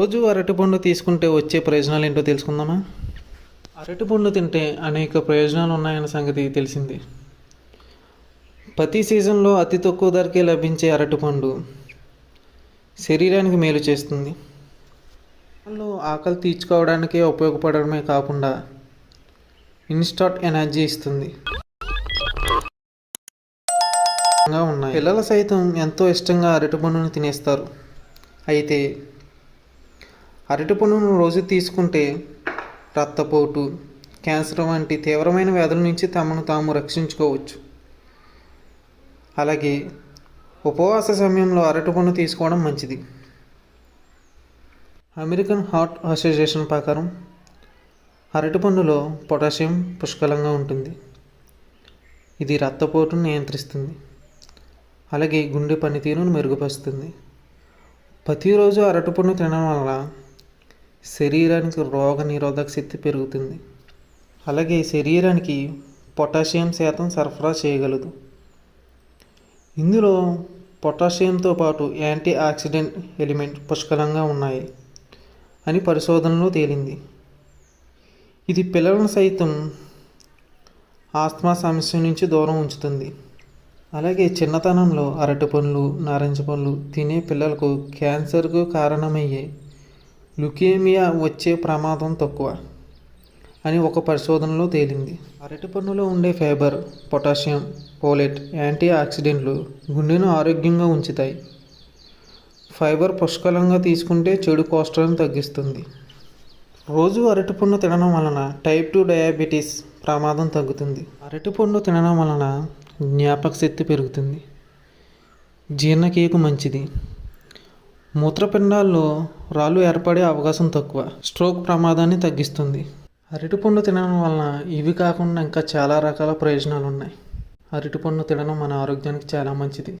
రోజు అరటిపండు తీసుకుంటే వచ్చే ప్రయోజనాలు ఏంటో తెలుసుకుందామా? అరటిపండు తింటే అనేక ప్రయోజనాలు ఉన్నాయన్న సంగతి తెలిసింది. ప్రతి సీజన్లో అతి తక్కువ ధరకే లభించే అరటిపండు శరీరానికి మేలు చేస్తుంది. వాళ్ళు ఆకలి తీర్చుకోవడానికే ఉపయోగపడడమే కాకుండా ఇన్స్టాట్ ఎనర్జీ ఇస్తుంది. ఉన్నాయి. పిల్లలు సైతం ఎంతో ఇష్టంగా అరటిపండును తినేస్తారు. అయితే అరటిపండును రోజు తీసుకుంటే రక్తపోటు క్యాన్సర్ వంటి తీవ్రమైన వ్యాధుల నుంచి తమను తాము రక్షించుకోవచ్చు. అలాగే ఉపవాస సమయంలో అరటిపండు తీసుకోవడం మంచిది. అమెరికన్ హార్ట్ అసోసియేషన్ ప్రకారం అరటిపండులో పొటాషియం పుష్కలంగా ఉంటుంది. ఇది రక్తపోటును నియంత్రిస్తుంది. అలాగే గుండె పనితీరును మెరుగుపరుస్తుంది. ప్రతిరోజు అరటిపండు తినడం వల్ల శరీరానికి రోగ నిరోధక శక్తి పెరుగుతుంది. అలాగే శరీరానికి పొటాషియం శాతం సరఫరా చేయగలదు. ఇందులో పొటాషియంతో పాటు యాంటీ ఆక్సిడెంట్ ఎలిమెంట్ పుష్కలంగా ఉన్నాయి అని పరిశోధనలో తేలింది. ఇది పిల్లలను సైతం ఆస్తమా సమస్య నుంచి దూరం ఉంచుతుంది. అలాగే చిన్నతనంలో అరటి పండ్లు నారింజ పండ్లు తినే పిల్లలకు క్యాన్సర్కు కారణమయ్యే లుకేమియా వచ్చే ప్రమాదం తక్కువ అని ఒక పరిశోధనలో తేలింది. అరటిపండులో ఉండే ఫైబర్ పొటాషియం పోలెట్ యాంటీ ఆక్సిడెంట్లు గుండెను ఆరోగ్యంగా ఉంచుతాయి. ఫైబర్ పుష్కలంగా తీసుకుంటే చెడు కోస్ట్రాల్ని తగ్గిస్తుంది. రోజు అరటిపండు తినడం వలన టైప్ టూ డయాబెటీస్ ప్రమాదం తగ్గుతుంది. అరటిపండు తినడం వలన జ్ఞాపక శక్తి పెరుగుతుంది జీర్ణక్రియకు మంచిది. మూత్రపిండాల్లో రాళ్ళు ఏర్పడే అవకాశం తక్కువ. స్ట్రోక్ ప్రమాదాన్ని తగ్గిస్తుంది. అరటిపండు తినడం వలన ఇవి కాకుండా ఇంకా చాలా రకాల ప్రయోజనాలు ఉన్నాయి అరటిపండు తినడం మన ఆరోగ్యానికి చాలా మంచిది.